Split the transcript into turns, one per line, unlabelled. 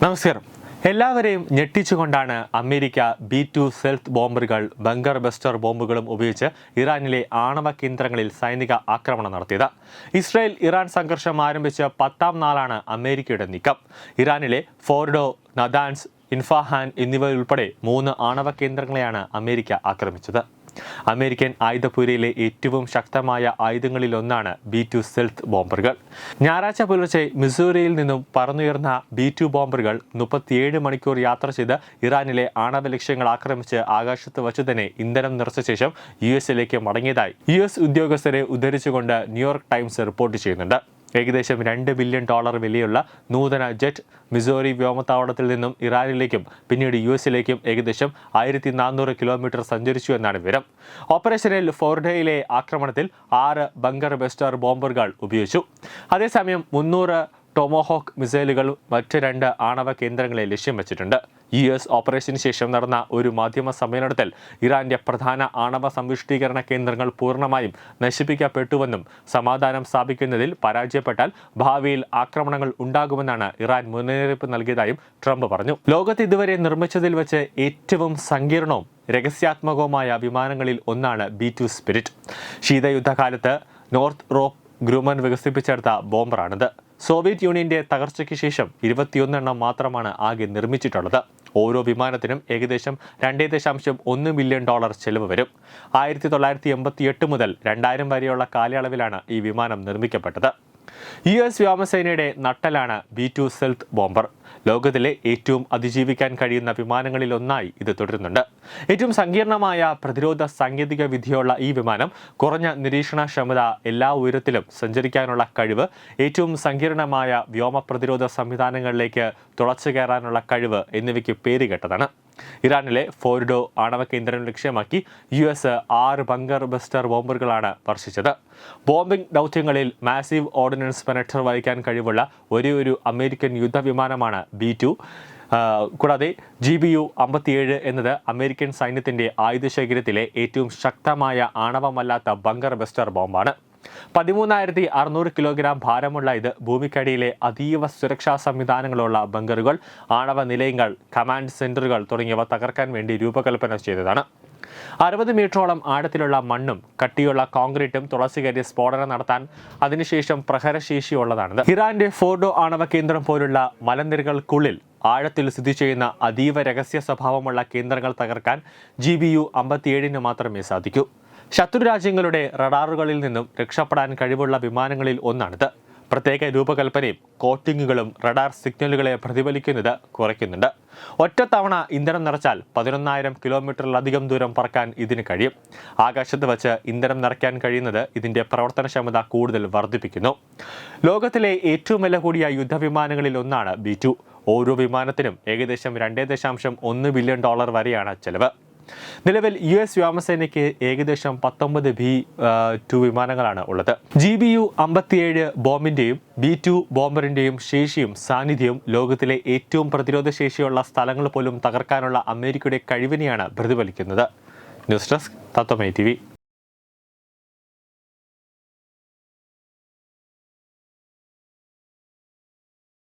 നമസ്കാരം. എല്ലാവരെയും ഞെട്ടിച്ചുകൊണ്ടാണ് അമേരിക്ക ബി ടു സെൽത്ത് ബോംബറുകൾ ബങ്കർ ബസ്റ്റർ ബോംബുകളും ഉപയോഗിച്ച് ഇറാനിലെ ആണവ കേന്ദ്രങ്ങളിൽ സൈനിക ആക്രമണം നടത്തിയത്. ഇസ്രായേൽ ഇറാൻ സംഘർഷം ആരംഭിച്ച് പത്താം നാളാണ് അമേരിക്കയുടെ നീക്കം. ഇറാനിലെ ഫോർഡോ നദാൻസ് ഇൻഫാഹാൻ എന്നിവയുൾപ്പെടെ മൂന്ന് ആണവ കേന്ദ്രങ്ങളെയാണ് അമേരിക്ക ആക്രമിച്ചത്. അമേരിക്കൻ ആയുധപുരയിലെ ഏറ്റവും ശക്തമായ ആയുധങ്ങളിലൊന്നാണ് ബി ടു സെൽത്ത് ബോംബറുകൾ. ഞായറാഴ്ച പുലർച്ചെ മിസൂറിയിൽ നിന്നും പറന്നുയർന്ന ബി ടു ബോംബറുകൾ മുപ്പത്തിയേഴ് മണിക്കൂർ യാത്ര ചെയ്ത് ഇറാനിലെ ആണവ ലക്ഷ്യങ്ങൾ ആക്രമിച്ച് ആകാശത്ത് വച്ചു തന്നെ ഇന്ധനം നിറച്ച ശേഷം യു എസിലേക്ക് മടങ്ങിയതായി. യു എസ് ഉദ്യോഗസ്ഥരെ ഉദ്ധരിച്ചുകൊണ്ട് ന്യൂയോർക്ക് ടൈംസ് റിപ്പോർട്ട് ചെയ്യുന്നുണ്ട്. ഏകദേശം രണ്ട് ബില്യൺ ഡോളർ വിലയുള്ള നൂതന ജെറ്റ് മിസോറി വ്യോമത്താവളത്തിൽ നിന്നും ഇറാനിലേക്കും പിന്നീട് യു എസിലേക്കും ഏകദേശം ആയിരത്തി നാനൂറ് കിലോമീറ്റർ സഞ്ചരിച്ചു എന്നാണ് വിവരം. ഓപ്പറേഷനിൽ ഫോർഡയിലെ ആക്രമണത്തിൽ ആറ് ബങ്കർ ബെസ്റ്റർ ബോംബറുകൾ ഉപയോഗിച്ചു. അതേസമയം മുന്നൂറ് ടൊമോഹോക്ക് മിസൈലുകൾ മറ്റ് രണ്ട് ആണവ കേന്ദ്രങ്ങളെ ലക്ഷ്യം വെച്ചിട്ടുണ്ട്. യു എസ് ഓപ്പറേഷന് ശേഷം നടന്ന ഒരു മാധ്യമ സമ്മേളനത്തിൽ ഇറാന്റെ പ്രധാന ആണവ സമ്പുഷ്ടീകരണ കേന്ദ്രങ്ങൾ പൂർണമായും നശിപ്പിക്കപ്പെട്ടുവെന്നും സമാധാനം സ്ഥാപിക്കുന്നതിൽ പരാജയപ്പെട്ടാൽ ഭാവിയിൽ ആക്രമണങ്ങൾ ഉണ്ടാകുമെന്നാണ് ഇറാൻ മുന്നറിയിപ്പ് നൽകിയതായും ട്രംപ് പറഞ്ഞു. ലോകത്ത് ഇതുവരെ നിർമ്മിച്ചതിൽ വെച്ച് ഏറ്റവും സങ്കീർണവും രഹസ്യാത്മകവുമായ വിമാനങ്ങളിൽ ഒന്നാണ് ബി ടു സ്പിരിറ്റ്. ശീതയുദ്ധകാലത്ത് നോർത്ത് റോപ്പ് ഗ്രൂമൻ വികസിപ്പിച്ചെടുത്ത ബോംബറാണിത്. സോവിയറ്റ് യൂണിയന്റെ തകർച്ചയ്ക്ക് ശേഷം ഇരുപത്തിയൊന്നെണ്ണം മാത്രമാണ് ആകെ നിർമ്മിച്ചിട്ടുള്ളത്. ഓരോ വിമാനത്തിനും ഏകദേശം രണ്ടേ ദശാംശം ഒന്ന് മില്യൺ ഡോളർ ചെലവ് വരും. ആയിരത്തി തൊള്ളായിരത്തി എൺപത്തി എട്ട് മുതൽ രണ്ടായിരം വരെയുള്ള കാലയളവിലാണ് ഈ വിമാനം നിർമ്മിക്കപ്പെട്ടത്. യു എസ് വ്യോമസേനയുടെ നട്ടലാണ് ബി ടു സെൽത്ത് ബോംബർ. ലോകത്തിലെ ഏറ്റവും അതിജീവിക്കാൻ കഴിയുന്ന വിമാനങ്ങളിൽ ഒന്നായി ഇത് തുടരുന്നുണ്ട്. ഏറ്റവും സങ്കീർണമായ പ്രതിരോധ സാങ്കേതിക വിധിയുള്ള ഈ വിമാനം കുറഞ്ഞ നിരീക്ഷണക്ഷമത എല്ലാ ഉയരത്തിലും സഞ്ചരിക്കാനുള്ള കഴിവ് ഏറ്റവും സങ്കീർണമായ വ്യോമ പ്രതിരോധ സംവിധാനങ്ങളിലേക്ക് തുളച്ചു കയറാനുള്ള കഴിവ് എന്നിവയ്ക്ക് പേരുകേട്ടതാണ്. ഇറാനിലെ ഫോർഡോ ആണവ കേന്ദ്രം ലക്ഷ്യമാക്കി യു എസ് ആറ് ബങ്കർ ബസ്റ്റർ ബോംബറുകളാണ് വർഷിച്ചത്. ബോംബിംഗ് ദൗത്യങ്ങളിൽ മാസീവ് ഓർഡിനൻസ് പെനറ്റർ വഹിക്കാൻ കഴിവുള്ള ഒരേ ഒരു അമേരിക്കൻ യുദ്ധവിമാനമാണ് ബി ടു. കൂടാതെ ജി ബി യു അമ്പത്തിയേഴ് എന്നത് അമേരിക്കൻ സൈന്യത്തിന്റെ ആയുധശേഖരത്തിലെ ഏറ്റവും ശക്തമായ ആണവമല്ലാത്ത ബങ്കർ ബസ്റ്റർ ബോംബാണ്. പതിമൂന്നായിരത്തി അറുന്നൂറ് കിലോഗ്രാം ഭാരമുള്ള ഇത് ഭൂമിക്കടിയിലെ അതീവ സുരക്ഷാ സംവിധാനങ്ങളുള്ള ബങ്കറുകൾ ആണവ നിലയങ്ങൾ കമാൻഡ് സെന്ററുകൾ തുടങ്ങിയവ തകർക്കാൻ വേണ്ടി രൂപകൽപ്പന ചെയ്തതാണ്. അറുപത് മീറ്ററോളം ആഴത്തിലുള്ള മണ്ണും കട്ടിയുള്ള കോൺക്രീറ്റും തുളസി കയറി സ്ഫോടനം നടത്താൻ അതിനുശേഷം പ്രഹരശേഷിയുള്ളതാണിത്. ഇറാന്റെ ഫോർഡോ ആണവ കേന്ദ്രം പോലുള്ള മലനിരകൾക്കുള്ളിൽ ആഴത്തിൽ സ്ഥിതി ചെയ്യുന്ന അതീവ രഹസ്യ സ്വഭാവമുള്ള കേന്ദ്രങ്ങൾ തകർക്കാൻ ജി ബി യു അമ്പത്തിയേഴിന് മാത്രമേ സാധിക്കൂ. ശത്രു രാജ്യങ്ങളുടെ റഡാറുകളിൽ നിന്നും രക്ഷപ്പെടാൻ കഴിവുള്ള വിമാനങ്ങളിൽ ഒന്നാണിത്. പ്രത്യേക രൂപകൽപ്പനയും കോട്ടിങ്ങുകളും റഡാർ സിഗ്നലുകളെ പ്രതിഫലിക്കുന്നത് കുറയ്ക്കുന്നുണ്ട്. ഒറ്റത്തവണ ഇന്ധനം നിറച്ചാൽ പതിനൊന്നായിരം കിലോമീറ്ററിലധികം ദൂരം പറക്കാൻ ഇതിന് കഴിയും. ആകാശത്ത് വച്ച് ഇന്ധനം നിറയ്ക്കാൻ കഴിയുന്നത് ഇതിന്റെ പ്രവർത്തനക്ഷമത കൂടുതൽ വർദ്ധിപ്പിക്കുന്നു. ലോകത്തിലെ ഏറ്റവും വില കൂടിയ യുദ്ധവിമാനങ്ങളിൽ ഒന്നാണ് ബി ഓരോ വിമാനത്തിനും ഏകദേശം രണ്ടേ ദശാംശം ഒന്ന് ബില്യൺ ഡോളർ വരെയാണ് ചെലവ്. നിലവിൽ യു എസ് വ്യോമസേനയ്ക്ക് ഏകദേശം പത്തൊമ്പത് ബി ടു വിമാനങ്ങളാണ് ഉള്ളത്. ജി ബി യു അമ്പത്തിയേഴ് ബോംബിന്റെയും ബി ടു ബോംബറിന്റെയും ശേഷിയും സാന്നിധ്യവും ലോകത്തിലെ ഏറ്റവും പ്രതിരോധ ശേഷിയുള്ള സ്ഥലങ്ങൾ പോലും തകർക്കാനുള്ള അമേരിക്കയുടെ കഴിവിനെയാണ് പ്രതിഫലിക്കുന്നത്. News desk തത്വമേ T